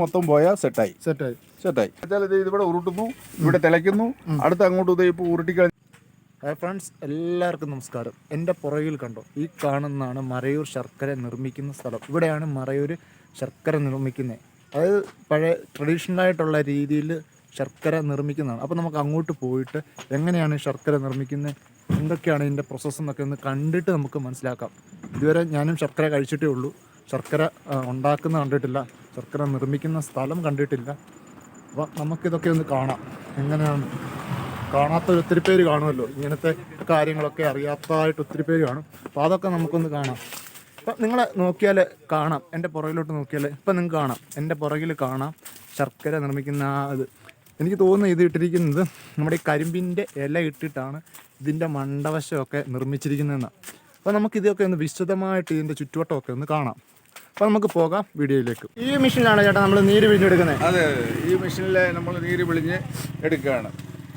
മൊത്തം പോയാൽ സെറ്റായി സെറ്റായി സെറ്റായി ഇത് ഇവിടെ ഉരുട്ടുന്നു ഇവിടെ തിളയ്ക്കുന്നു. അടുത്ത് അങ്ങോട്ട് ഇത് ഇപ്പോൾ ഉരുട്ടിക്കഴിഞ്ഞ് ഹായ് ഫ്രണ്ട്സ് എല്ലാവർക്കും നമസ്കാരം. എന്റെ പുറകിൽ കണ്ടോ ഈ കാണുന്നതാണ് മറയൂർ ശർക്കര നിർമ്മിക്കുന്ന സ്ഥലം. ഇവിടെയാണ് മറയൂർ ശർക്കര നിർമ്മിക്കുന്നത് അതായത് പഴയ ട്രഡീഷണൽ ആയിട്ടുള്ള രീതിയിൽ ശർക്കര നിർമ്മിക്കുന്നതാണ്. അപ്പോൾ നമുക്ക് അങ്ങോട്ട് പോയിട്ട് എങ്ങനെയാണ് ശർക്കര നിർമ്മിക്കുന്നത് എന്തൊക്കെയാണ് ഇതിന്റെ പ്രോസസ്സ് എന്നൊക്കെ ഒന്ന് കണ്ടിട്ട് നമുക്ക് മനസ്സിലാക്കാം. ഇതുവരെ ഞാനും ശർക്കര കഴിച്ചിട്ടേ ഉള്ളൂ. ശർക്കര ഉണ്ടാക്കുന്ന കണ്ടിട്ടില്ല. ശർക്കര നിർമ്മിക്കുന്ന സ്ഥലം കണ്ടിട്ടില്ല. അപ്പോൾ നമുക്കിതൊക്കെ ഒന്ന് കാണാം. എങ്ങനെയാണ്? കാണാത്ത ഒത്തിരി പേര് കാണുമല്ലോ. ഇങ്ങനത്തെ കാര്യങ്ങളൊക്കെ അറിയാത്തതായിട്ട് ഒത്തിരി പേര് കാണും. അപ്പോൾ അതൊക്കെ നമുക്കൊന്ന് കാണാം. അപ്പം നിങ്ങളെ നോക്കിയാൽ കാണാം. എന്റെ പുറകിലോട്ട് നോക്കിയാൽ ഇപ്പം നിങ്ങൾക്ക് കാണാം. എന്റെ പുറകിൽ കാണാം ശർക്കര നിർമ്മിക്കുന്ന ആ ഇത്. എനിക്ക് തോന്നുന്നു ഇത് ഇട്ടിരിക്കുന്നത് നമ്മുടെ ഈ കരിമ്പിന്റെ ഇല ഇട്ടിട്ടാണ് ഇതിന്റെ മണ്ടവശമൊക്കെ നിർമ്മിച്ചിരിക്കുന്നതെന്നാണ് അപ്പോൾ നമുക്ക് ഇതൊക്കെ ഒന്ന് വിശദമായിട്ട് ഇതിന്റെ ചുറ്റുവട്ടമൊക്കെ ഒന്ന് കാണാം. അപ്പോൾ നമുക്ക് പോകാം വീഡിയോയിലേക്ക്. ഈ മെഷീനിലാണ് ചേട്ടാ നമ്മൾ നീര് പിഴിഞ്ഞെടുക്കുന്നത് അതെ അതെ. ഈ മെഷീനിലെ നമ്മൾ നീര് പിഴിഞ്ഞ് എടുക്കുകയാണ്.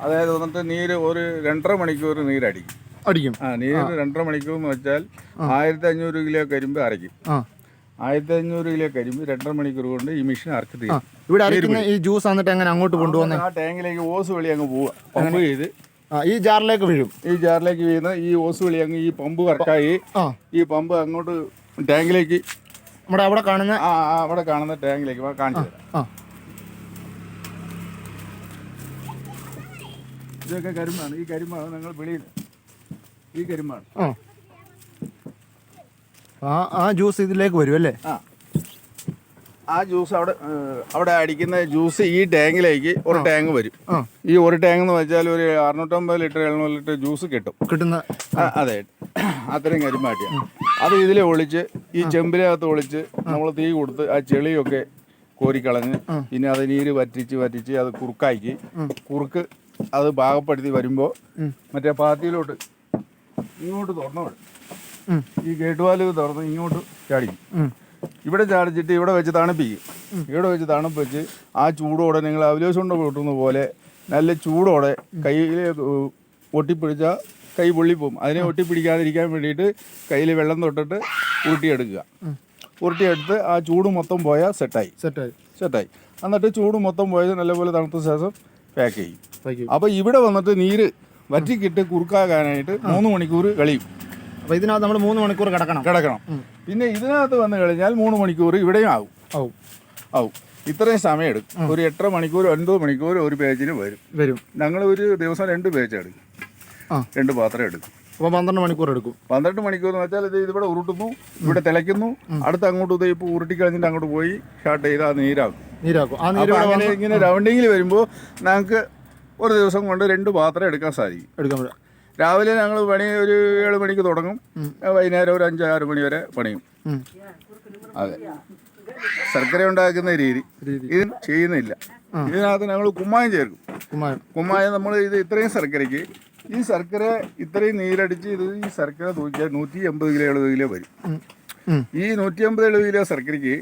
അതായത് വന്നിട്ട് നീര് ഒരു രണ്ടര മണിക്കൂർ നീരടിക്കും. അടിക്കും. ആ നീര് രണ്ടര മണിക്കൂർ എന്ന് വെച്ചാൽ ആയിരത്തി അഞ്ഞൂറ് കിലോ കരിമ്പ് അരയ്ക്കും. ആ. ആയിരത്തി അഞ്ഞൂറ് കിലോ കരിമ്പ് രണ്ടര മണിക്കൂർ കൊണ്ട് ഈ മെഷീൻ അരച്ച് തീരും. ഇവിടെ അരയ്ക്കുന്ന ഈ ജ്യൂസ് എന്നിട്ട് എങ്ങനെ അങ്ങോട്ട് കൊണ്ടുപോകുന്നത് ആ ടാങ്കിലേക്ക് ഓസ് വെളി അങ്ങ് പോവുക. പമ്പ് ചെയ്ത്. ഈ ജാറിലേക്ക് വീഴും. ഈ ജാറിലേക്ക് വീഴുന്ന ഈ ഓസ് വെളി അങ്ങ് ഈ പമ്പ് വർക്കായി. ഈ പമ്പ് അങ്ങോട്ട് ടാങ്കിലേക്ക് നമ്മുടെ അവിടെ കാണുന്ന ആ ആ, അവിടെ കാണുന്ന ടാങ്കിലേക്ക് വാ, കാണിച്ചു തരാം. ആ. ഇതൊക്കെ കരിമ്പാണ്. ഈ കരിമ്പാണ് നിങ്ങൾ വെളിയിൽ ഈ കരിമ്പാണ്. ആ. ആ ആ ജ്യൂസ് ഇതിലേക്ക് വരും അല്ലേ? ആ. ആ ജ്യൂസ് അവിടെ അവിടെ അടിക്കുന്ന ജ്യൂസ് ഈ ടാങ്കിലേക്ക് ഒരു ടാങ്ക് വരും. ആ. ഈ ഒരു ടാങ്ക് എന്ന് വെച്ചാൽ ഒരു അറുന്നൂറ്റമ്പത് ലിറ്റർ എഴുന്നൂറ് ലിറ്റർ ജ്യൂസ് കിട്ടും. കിട്ടുന്ന ആ, അതെ. അത്രയും കരിമാട്ടിയാണ് അത് ഇതിൽ ഒളിച്ച് ഈ ചെമ്പിനകത്ത് ഒളിച്ച് നമ്മൾ തീ കൊടുത്ത് ആ ചെളിയൊക്കെ കോരിക്കളഞ്ഞ് പിന്നെ അത് നീര് വറ്റിച്ച് വറ്റിച്ച് അത് കുറുക്കാക്കി. കുറുക്ക് അത് പാകപ്പെടുത്തി വരുമ്പോൾ മറ്റേ പാത്തിയിലോട്ട് ഇങ്ങോട്ട് തുറന്നു ഈ കേട്ടുവാൽ തുറന്ന് ഇങ്ങോട്ട് ചാടിക്കും. ഇവിടെ ചാടിച്ചിട്ട് ഇവിടെ വെച്ച് തണുപ്പിക്കും. ഇവിടെ വെച്ച് തണുപ്പിച്ച് ആ ചൂടോടെ നിങ്ങൾ അവലോസ് കൊണ്ട് കൂട്ടുന്ന പോലെ നല്ല ചൂടോടെ കയ്യിൽ ഒട്ടിപ്പിടിച്ചാൽ കൈ പൊള്ളിപ്പോവും. അതിനെ ഒട്ടി പിടിക്കാതിരിക്കാൻ വേണ്ടിയിട്ട് കയ്യിൽ വെള്ളം തൊട്ടിട്ട് ഉരുട്ടിയെടുക്കുക. ഉരുട്ടിയെടുത്ത് ആ ചൂട് മൊത്തം പോയാൽ സെറ്റായി. സെറ്റായി. സെറ്റായി. എന്നിട്ട് ചൂട് മൊത്തം പോയത് നല്ലപോലെ തണുത്ത ശേഷം പാക്ക് ചെയ്യും. അപ്പോൾ ഇവിടെ വന്നിട്ട് നീര് വറ്റിക്കിട്ട് കുറുക്കാകാനായിട്ട് മൂന്ന് മണിക്കൂർ കളിയും. അപ്പോൾ ഇതിനകത്ത് നമ്മൾ മൂന്ന് മണിക്കൂർ കിടക്കണം. കിടക്കണം. പിന്നെ ഇതിനകത്ത് വന്നു കഴിഞ്ഞാൽ മൂന്ന് മണിക്കൂർ ഇവിടെയും ആവും. ആവും. ആവും. ഇത്രയും സമയം എടുക്കും ഒരു എട്ടര മണിക്കൂർ ഒൻപത് മണിക്കൂർ ഒരു പേജിന് വരും. വരും. ഞങ്ങൾ ഒരു ദിവസം രണ്ട് പേജ് എടുക്കും. രണ്ട് പാത്രം എടുക്കും. അപ്പോൾ പന്ത്രണ്ട് മണിക്കൂർ എടുക്കും. പന്ത്രണ്ട് മണിക്കൂർ എന്ന് വെച്ചാൽ ഇത് ഇവിടെ ഉരുട്ടുന്നു ഇവിടെ തിളയ്ക്കുന്നു. അടുത്ത് അങ്ങോട്ട് ഇത് ഇപ്പോൾ ഉരുട്ടി കഴിഞ്ഞിട്ട് അങ്ങോട്ട് പോയി ഷാർട്ട് ചെയ്ത് ആ നീരാകും നീരാക്കും. ആ നീര് അങ്ങനെ ഇങ്ങനെ റൗണ്ടിങ്ങിൽ വരുമ്പോൾ ഞങ്ങൾക്ക് ഒരു ദിവസം കൊണ്ട് രണ്ട് പാത്രം എടുക്കാൻ സാധിക്കും. എടുക്കാൻ പറ്റും. രാവിലെ ഞങ്ങൾ പണി ഒരു ഏഴ് മണിക്ക് തുടങ്ങും. വൈകുന്നേരം ഒരു അഞ്ച് ആറ് മണി വരെ പണിയും. അതെ. ശർക്കര ഉണ്ടാക്കുന്ന രീതി. ഇത് ചെയ്യുന്നില്ല. ഇതിനകത്ത് ഞങ്ങൾ കുമ്മായം ചേർക്കും. കുമ്മായം. കുമ്മായം നമ്മൾ ഇത് ഇത്രയും ശർക്കരയ്ക്ക് ഈ ശർക്കര ഇത്രയും നീരടിച്ച് ഇത് ഈ ശർക്കര തൂക്കിയാൽ നൂറ്റി എൺപത് കിലോ എഴുപത് കിലോ വരും. ഈ നൂറ്റി അമ്പത് എഴുപത് കിലോ ശർക്കരയ്ക്ക്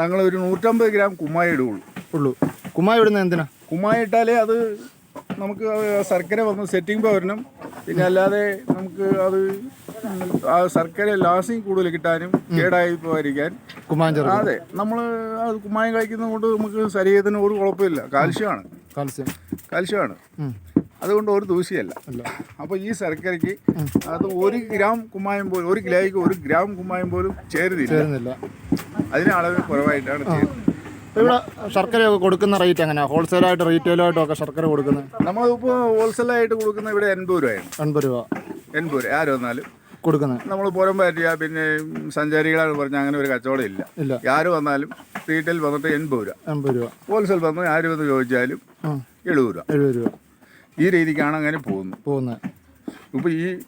ഞങ്ങൾ ഒരു നൂറ്റമ്പത് ഗ്രാം കുമ്മായി ഇടുകയുള്ളൂ. ഉള്ളൂ. കുമ്മായി ഇടുന്നത് എന്തിനാ? കുമ്മായി ഇട്ടാലേ അത് നമുക്ക് ശർക്കര വന്ന് സെറ്റിംഗ് വരണം പിന്നെ അല്ലാതെ നമുക്ക് അത് ആ ശർക്കര ലാസിങ് കൂടുതൽ കിട്ടാനും കേടായി പോകാതിരിക്കാൻ കുമ്മായം ചേർക്കും അതെ നമ്മൾ അത് കുമ്മായം കഴിക്കുന്നത് കൊണ്ട് നമുക്ക് ശരീരത്തിന് ഒരു കുഴപ്പമില്ല. കാൽഷ്യമാണ് കാൽസ്യം കാൽഷ്യമാണ്. അതുകൊണ്ട് ഒരു ദൂഷ്യല്ല അല്ല. അപ്പോൾ ഈ ശർക്കരയ്ക്ക് അത് ഒരു ഗ്രാം കുമ്മായം പോലും ഒരു കിലോയ്ക്ക് ഒരു ഗ്രാം കുമ്മായം പോലും ചേരുന്നില്ല. അതിന് കുറവായിട്ടാണ് ചേരുന്നത് ഇവിടെ ശർക്കരയൊക്കെ കൊടുക്കുന്ന റേറ്റ് എങ്ങനെയാണ് ഹോൾസെയിലായിട്ട് റീറ്റെയിലായിട്ടും ഒക്കെ ശർക്കര കൊടുക്കുന്നത്? നമ്മളിപ്പോൾ ഹോൾസെയിലായിട്ട് കൊടുക്കുന്ന ഇവിടെ എൺപത് രൂപയാണ്. എൺപത് രൂപ. എൺപത് രൂപ. ആര് വന്നാലും. കൊടുക്കുന്നത്. നമ്മൾ പുറം പറ്റിയ പിന്നെ സഞ്ചാരികളാണ് പറഞ്ഞാൽ അങ്ങനെ ഒരു കച്ചവടം ഇല്ല. ഇല്ല. ആര് വന്നാലും റീറ്റെയിൽ വന്നിട്ട് എൺപത് രൂപ. എൺപത് രൂപ. ഹോൾസെയിൽ വന്ന് ആര് വന്ന് ചോദിച്ചാലും എഴുപത് രൂപ. എഴുപത് രൂപ. ഈ രീതിക്കാണ് അങ്ങനെ പോകുന്നത്. പോകുന്നത്. ഇപ്പോൾ ഈ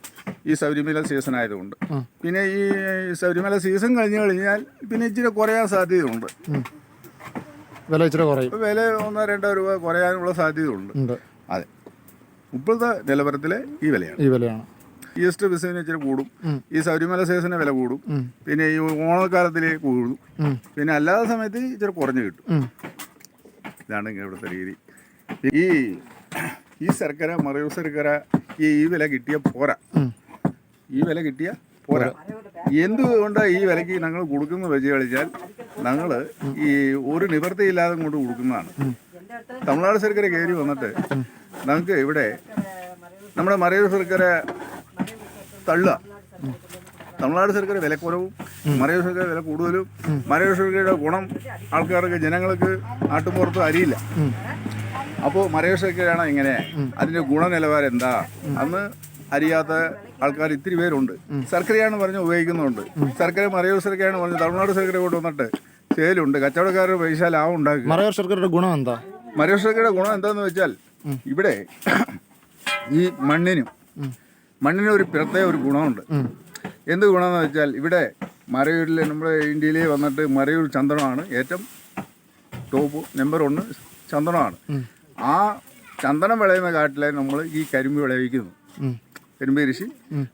ഈ ശബരിമല സീസൺ ആയതുകൊണ്ട്. പിന്നെ ഈ ശബരിമല സീസൺ കഴിഞ്ഞ് കഴിഞ്ഞാൽ പിന്നെ ഇച്ചിരി കുറയാൻ സാധ്യതയുണ്ട്. വില ഇച്ചിരി കുറയും. വില ഒന്നോ രണ്ടോ രൂപ കുറയാനുള്ള സാധ്യതയുണ്ട്. ഉണ്ട്. അതെ. ഇപ്പോഴത്തെ നിലവാരത്തിലെ ഈ വിലയാണ്. ഈ വിലയാണ്. ഈസ്റ്റ് ബിസിന് ഇച്ചിരി കൂടും. ഈ ശബരിമല സീസണിന് വില കൂടും. പിന്നെ ഈ ഓണക്കാലത്തിൽ കൂടും. പിന്നെ അല്ലാത്ത സമയത്ത് ഇച്ചിരി കുറഞ്ഞു കിട്ടും. ഇതാണ് ഇവിടുത്തെ രീതി. ഈ ഈ ശർക്കര മറയൂർ ശർക്കര ഈ ഈ വില കിട്ടിയ പോരാ. ഈ വില കിട്ടിയ പോരാ. എന്തുകൊണ്ടാണ് ഈ വിലയ്ക്ക് ഞങ്ങൾ കൊടുക്കുന്നത് വെച്ച് കളിച്ചാൽ ഞങ്ങൾ ഈ ഒരു നിവൃത്തിയില്ലാതെ കൊണ്ട് കൊടുക്കുന്നതാണ്. തമിഴ്നാട് ശർക്കര കയറി വന്നിട്ട് നമുക്ക് ഇവിടെ നമ്മുടെ മറയൂർ ശർക്കര തള്ളുക തമിഴ്നാട് സർക്കാർ വില കുറവും മറയൂർ സർക്കാർ വില കൂടുതലും മറയൂർ സർക്കാരുടെ ഗുണം ആൾക്കാർക്ക് ജനങ്ങൾക്ക് നാട്ടുപുറത്തും അറിയില്ല. അപ്പോൾ മറയൂർ എങ്ങനെ ഇങ്ങനെ അതിന്റെ ഗുണനിലവാരം എന്താ അന്ന് അറിയാത്ത ആൾക്കാർ ഇത്തിരി പേരുണ്ട്. ശർക്കരയാണ് പറഞ്ഞ് ഉപയോഗിക്കുന്നുണ്ട്. ശർക്കര മറയൂർ ശർക്കരയാണ് പറഞ്ഞ് തമിഴ്നാട് ശർക്കര കൊണ്ട് വന്നിട്ട് ചേലുണ്ട് കച്ചവടക്കാരുടെ പൈസ ലാഭം ഉണ്ടാക്കും മറയൂർ ശർക്കരയുടെ ഗുണം എന്താ? മറയൂർ ശർക്കരയുടെ ഗുണം എന്താന്ന് വെച്ചാൽ ഇവിടെ ഈ മണ്ണിനും മണ്ണിന് ഒരു പ്രത്യേക ഒരു ഗുണമുണ്ട്. എന്ത് ഗുണമെന്ന് വെച്ചാൽ ഇവിടെ മറയൂരിൽ നമ്മുടെ ഇന്ത്യയിലേ വന്നിട്ട് മറയൂർ ചന്ദനമാണ് ഏറ്റവും ടോപ്പ് നമ്പർ ഒന്ന് ചന്ദനമാണ്. ആ ചന്ദനം വിളയുന്ന കാട്ടിലെ നമ്മൾ ഈ കരിമ്പ് വിളയിക്കുന്നു. കരിമ്പ് കൃഷി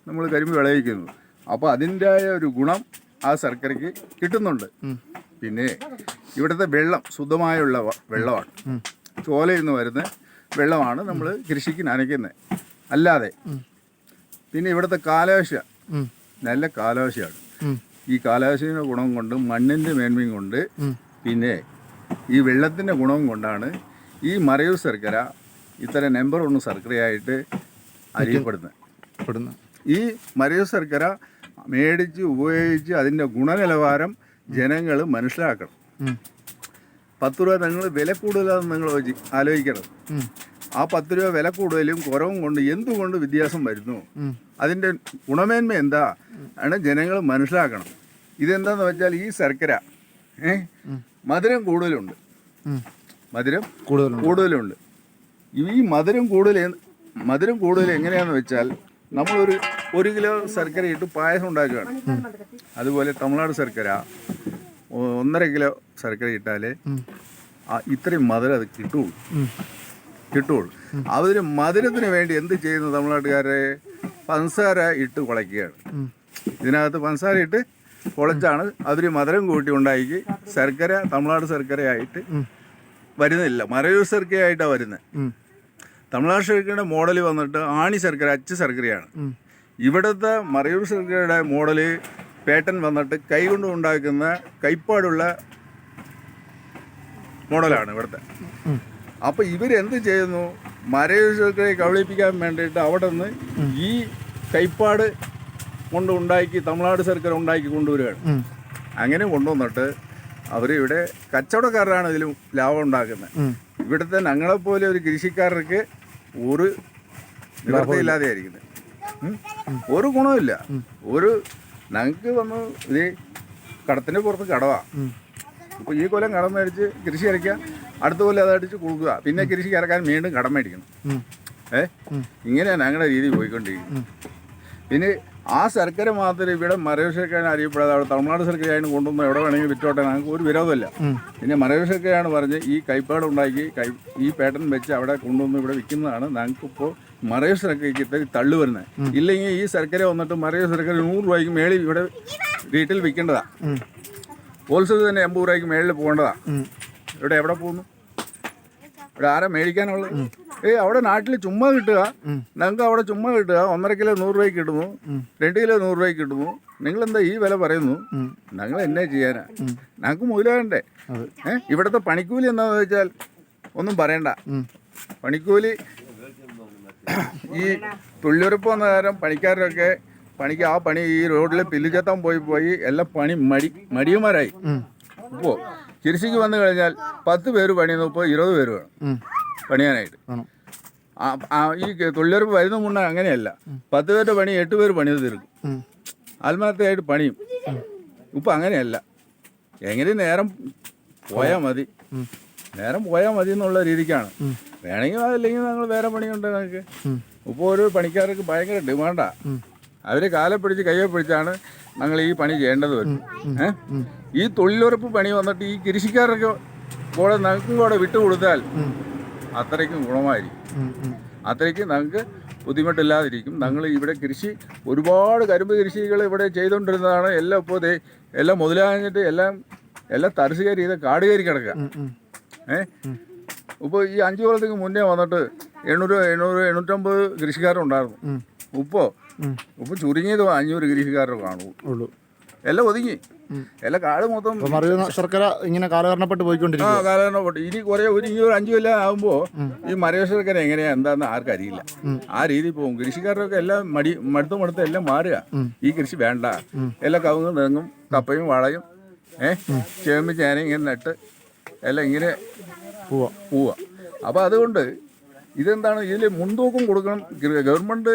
നമ്മൾ കരിമ്പ് വിളയിക്കുന്നു. അപ്പോൾ അതിന്റെതായ ഒരു ഗുണം ആ ശർക്കരയ്ക്ക് കിട്ടുന്നുണ്ട്. പിന്നെ ഇവിടുത്തെ വെള്ളം ശുദ്ധമായുള്ള വെള്ളമാണ്. ചോലയിൽ നിന്ന് വരുന്ന വെള്ളമാണ് നമ്മൾ കൃഷിക്ക് നനയ്ക്കുന്നത്. അല്ലാതെ പിന്നെ ഇവിടുത്തെ കാലാവശ നല്ല കാലാവശയാണ് ഈ കാലാവശയുടെ ഗുണം കൊണ്ട് മണ്ണിന്റെ മേന്മയും കൊണ്ട് പിന്നെ ഈ വെള്ളത്തിന്റെ ഗുണവും കൊണ്ടാണ് ഈ മറയൂർ ശർക്കര ഇത്തരം നമ്പർ ഒന്ന് ശർക്കരയായിട്ട് അറിയപ്പെടുന്നു പെടുന്ന ഈ മറയൂർ ശർക്കര മേടിച്ച് ഉപയോഗിച്ച് അതിന്റെ ഗുണനിലവാരം ജനങ്ങൾ മനസ്സിലാക്കണം. പത്ത് രൂപ നിങ്ങൾ വില കൂടുതലാണെന്ന് നിങ്ങൾ ആലോചിക്കണം. ആ പത്ത് രൂപ വില കൂടുതലും കുറവും കൊണ്ട് എന്തുകൊണ്ട് വ്യത്യാസം വരുന്നു. അതിന്റെ ഗുണമേന്മ എന്താ? ആണ് ജനങ്ങൾ മനസ്സിലാക്കണം. ഇതെന്താന്ന് വെച്ചാൽ ഈ ശർക്കര മധുരം കൂടുതലുണ്ട്. മധുരം കൂടുതലുണ്ട്. കൂടുതലുണ്ട്. ഈ മധുരം കൂടുതൽ മധുരം കൂടുതൽ എങ്ങനെയാന്ന് വെച്ചാൽ നമ്മളൊരു ഒരു കിലോ ശർക്കര ഇട്ട് പായസം ഉണ്ടാക്കുകയാണ്. അതുപോലെ തമിഴ്നാട് ശർക്കര ഒന്നര കിലോ ശർക്കര ഇട്ടാലേ ഇത്രയും മധുരം അത് കിട്ടുള്ളൂ. കിട്ടുള്ളൂ അവർ മധുരത്തിന് വേണ്ടി എന്ത് ചെയ്യുന്നു തമിഴ്നാട്ടുകാരെ? പഞ്ചസാര ഇട്ട് കുളയ്ക്കുകയാണ്. ഇതിനകത്ത് പഞ്ചസാര ഇട്ട് കുളച്ചാണ്. അവർ മധുരം കൂട്ടി ഉണ്ടാക്കി ശർക്കര തമിഴ്നാട് ശർക്കരയായിട്ട് വരുന്നില്ല. മറയൂർ ശർക്കരയായിട്ടാണ് വരുന്നത് ഉം. തമിഴ്നാട് ശർക്കരയുടെ മോഡൽ വന്നിട്ട് ആണി ശർക്കര അച്ച് ശർക്കരയാണ്. ഇവിടുത്തെ മറയൂർ ശർക്കരയുടെ മോഡൽ പേട്ടൻ വന്നിട്ട് കൈ കൊണ്ട് ഉണ്ടാക്കുന്ന കൈപ്പാടുള്ള മോഡലാണ് ഇവിടുത്തെ. അപ്പൊ അപ്പോൾ ഇവരെന്ത് ചെയ്യുന്നു? മരയൂർ ശർക്കരയെ കബളിപ്പിക്കാൻ വേണ്ടിയിട്ട് അവിടെ നിന്ന് ഈ കൈപ്പാട് കൊണ്ട് ഉണ്ടാക്കി തമിഴ്നാട് ശർക്കര ഉണ്ടാക്കി കൊണ്ടുവരികയാണ്. അങ്ങനെ കൊണ്ടുവന്നിട്ട് അവർ ഇവിടെ കച്ചവടക്കാരാണ് ഇതിലും ലാഭം ഉണ്ടാക്കുന്നത്. ഇവിടുത്തെ ഞങ്ങളെപ്പോലെ ഒരു കൃഷിക്കാർക്ക് ഒരു നിവൃത്തിയില്ലാതെ ആയിരിക്കുന്നത് ഒരു ഗുണമില്ല ഒരു ഞങ്ങൾക്ക് വന്ന് ഇത് കടത്തിന്റെ പുറത്ത് കടവാ. ഉം. ഈ കൊല്ലം കടം മേടിച്ച് കൃഷി അരയ്ക്കാം. അടുത്ത കൊല്ലം അത് അടിച്ച് കൊടുക്കുക. പിന്നെ കൃഷി ഇറക്കാൻ വീണ്ടും കടം മേടിക്കണം. ഏഹ് ഏ? ഇങ്ങനെയാണ് ഞങ്ങളുടെ രീതി പോയിക്കൊണ്ടിരിക്കുന്നത്. പിന്നെ ആ ശർക്കര മാത്രം ഇവിടെ മറയൂർ ശർക്കര അറിയപ്പെടാതെ അവിടെ തമിഴ്നാട് ശർക്കരയാണ് കൊണ്ടുവന്ന് എവിടെ വേണമെങ്കിൽ വിറ്റോട്ടെ ഞങ്ങൾക്ക് ഒരു വിരോധമില്ല. പിന്നെ മറയൂർ ശർക്കരയാണ് പറഞ്ഞ് ഈ കൈപ്പാട് ഉണ്ടാക്കി കൈ ഈ പേട്ടൻ വെച്ച് അവിടെ കൊണ്ടുവന്ന് ഇവിടെ വിൽക്കുന്നതാണ് ഞങ്ങൾക്കിപ്പോൾ മറയൂർ ശർക്കരയ്ക്ക് ഇത്തരം തള്ളു വരുന്നത്. ഇല്ലെങ്കിൽ ഈ ശർക്കര വന്നിട്ട് മറയൂർ ശർക്കര നൂറ് രൂപയ്ക്ക് മേളിൽ ഇവിടെ വീട്ടിൽ വിൽക്കേണ്ടതാണ് ഉം. ഹോൾസെയിൽ തന്നെ എൺപത് രൂപയ്ക്ക് മേളിൽ പോകേണ്ടതാണ് ഉം. ഇവിടെ എവിടെ പോകുന്നു? ഇവിടെ ആരാ മേടിക്കാനുള്ളത്? ഏയ് അവിടെ നാട്ടിൽ ചുമ്മാ കിട്ടുക. ഞങ്ങൾക്ക് അവിടെ ചുമ്മാ കിട്ടുക. ഒന്നര കിലോ നൂറ് രൂപയ്ക്ക് കിട്ടുന്നു. രണ്ട് കിലോ നൂറ് രൂപയ്ക്ക് കിട്ടുന്നു. നിങ്ങൾ എന്താ ഈ വില പറയുന്നു? ഞങ്ങൾ എന്നെ ചെയ്യാനാ? ഞങ്ങൾക്ക് മുതലാകണ്ടേ ഏഹ് ഏ ഇവിടുത്തെ പണിക്കൂലി എന്താണെന്ന് വെച്ചാൽ ഒന്നും പറയണ്ട. പണിക്കൂലി ഈ തൊഴിലുറപ്പ് വന്ന കാരണം പണിക്കാരൊക്കെ പണിക്ക് ആ പണി ഈ റോഡിൽ പില്ലുചത്താൻ പോയി പോയി എല്ലാം പണി മടി മടിയന്മാരായി. ഇപ്പോൾ കൃഷിക്ക് വന്നു കഴിഞ്ഞാൽ പത്ത് പേര് പണിയുന്നു ഇപ്പോൾ ഇരുപത് പേര് വേണം. പണിയാനായിട്ട്. വേണം. ഈ തൊഴിലുറപ്പ് വരുന്ന മുന്നേ അങ്ങനെയല്ല. പത്ത് പേരുടെ പണി എട്ട് പേര് പണിത് തീർക്കും. ആത്മഹത്യയായിട്ട് ആത്മാർത്ഥമായിട്ട് പണിയും ഇപ്പം അങ്ങനെയല്ല. എങ്ങനെ നേരം പോയാൽ മതി. നേരം പോയാൽ മതി എന്നുള്ള രീതിക്കാണ്. വേണമെങ്കിൽ അതല്ലെങ്കിൽ ഞങ്ങൾ വേറെ പണിയുണ്ട് ഞങ്ങൾക്ക്. ഇപ്പൊ ഇപ്പോൾ ഒരു പണിക്കാർക്ക് ഭയങ്കര ഡിമാൻഡാ. അവരെ കാലെ പിടിച്ച് കയ്യെ പിടിച്ചാണ് ഞങ്ങൾ ഈ പണി ചെയ്യേണ്ടത് വരും. ഈ തൊഴിലുറപ്പ് പണി വന്നിട്ട് ഈ കൃഷിക്കാരൊക്കെ കൂടെ ഞങ്ങൾക്കും കൂടെ വിട്ടുകൊടുത്താൽ അത്രയ്ക്കും ഗുണമായിരിക്കും. അത്രയ്ക്ക് ഞങ്ങൾക്ക് ബുദ്ധിമുട്ടില്ലാതിരിക്കും. ഞങ്ങൾ ഇവിടെ കൃഷി ഒരുപാട് കരിമ്പ് കൃഷികൾ ഇവിടെ ചെയ്തുകൊണ്ടിരുന്നതാണ്. എല്ലാം ഇപ്പോൾ എല്ലാം മുതലാഞ്ഞിട്ട് എല്ലാം എല്ലാം തരസ് കയറി ഇത് കാട് കയറി കിടക്കുക. ഏ? ഇപ്പോൾ ഈ അഞ്ചു കൊല്ലത്തേക്ക് മുന്നേ വന്നിട്ട് എണ്ണൂറ് എണ്ണൂറ് എണ്ണൂറ്റമ്പത് കൃഷിക്കാരുണ്ടായിരുന്നു. ഇപ്പോൾ ഇപ്പോൾ ഇപ്പം ചുരുങ്ങിയത് അഞ്ഞൂറ് കൃഷിക്കാരോ കാണൂ. ഉള്ളൂ. എല്ലാം ഒതുങ്ങി. എല്ലാം കാട് മൊത്തം ശർക്കര ഇങ്ങനെ കാലഹരണപ്പെട്ട് പോയിക്കൊണ്ടിരിക്കും കാലഘട്ടം പോട്ടെ ഇനി കുറെ ഒരു ഇനി ഒരു അഞ്ചു കൊല്ലം ആകുമ്പോൾ ഈ മരവ ശർക്കര എങ്ങനെയാ എന്താന്ന് ആർക്കും അറിയില്ല. ആ രീതി പോകും. കൃഷിക്കാരൊക്കെ എല്ലാം മടി മടുത്ത് മടുത്ത് എല്ലാം മാറുക. ഈ കൃഷി വേണ്ട. എല്ലാം കവുങ്ങും തെങ്ങും കപ്പയും വളയും ഏഹ് ചേമ്പ് ചേന ഇങ്ങനെ നട്ട് എല്ലാം ഇങ്ങനെ പോവാ. പോവുക അപ്പോൾ അതുകൊണ്ട് ഇതെന്താണ് ഇതിൽ മുൻതൂക്കം കൊടുക്കണം. ഗവൺമെന്റ്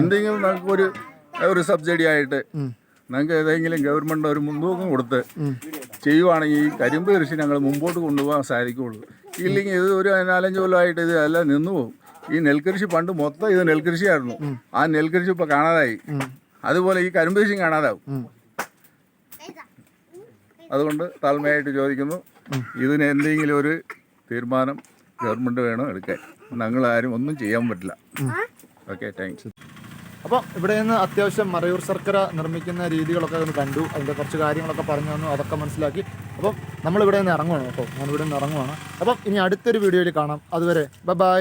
എന്തെങ്കിലും നമുക്കൊരു ഒരു സബ്സിഡി ആയിട്ട് നമുക്ക് ഏതെങ്കിലും ഗവൺമെന്റ് ഒരു മുൻതൂക്കം കൊടുത്ത് ചെയ്യുവാണെങ്കിൽ ഈ കരിമ്പ് കൃഷി ഞങ്ങൾ മുമ്പോട്ട് കൊണ്ടുപോകാൻ സാധിക്കുള്ളൂ ഇല്ലെങ്കിൽ ഇത് ഒരു നാലഞ്ച് കൊല്ലമായിട്ട് ഇത് എല്ലാം നിന്നു പോകും. ഈ നെൽകൃഷി പണ്ട് മൊത്തം ഇത് നെൽകൃഷിയായിരുന്നു. ആ നെൽകൃഷി ഇപ്പോൾ കാണാതായി. അതുപോലെ ഈ കരിമ്പ് കൃഷി കാണാതാവും. അതുകൊണ്ട് താഴ്മയായിട്ട് ചോദിക്കുന്നു. ഇതിന് എന്തെങ്കിലും ഒരു തീരുമാനം ഗവൺമെന്റ് വേണം എടുക്കാൻ? ഞങ്ങളാരും ഒന്നും ചെയ്യാൻ പറ്റില്ല. ഓക്കെ താങ്ക്സ് അപ്പോൾ ഇവിടെ നിന്ന് അത്യാവശ്യം മറയൂർ ശർക്കര നിർമ്മിക്കുന്ന രീതികളൊക്കെ ഒന്ന് കണ്ടു. അതിന്റെ കുറച്ച് കാര്യങ്ങളൊക്കെ പറഞ്ഞു തന്നു അതൊക്കെ മനസ്സിലാക്കി. അപ്പം നമ്മളിവിടെ നിന്ന് ഇറങ്ങുവാണ് കേട്ടോ. ഞാനിവിടെ നിന്ന് ഇറങ്ങുവാണ്. അപ്പം ഇനി അടുത്തൊരു വീഡിയോയിൽ കാണാം. അതുവരെ ബൈ ബൈ.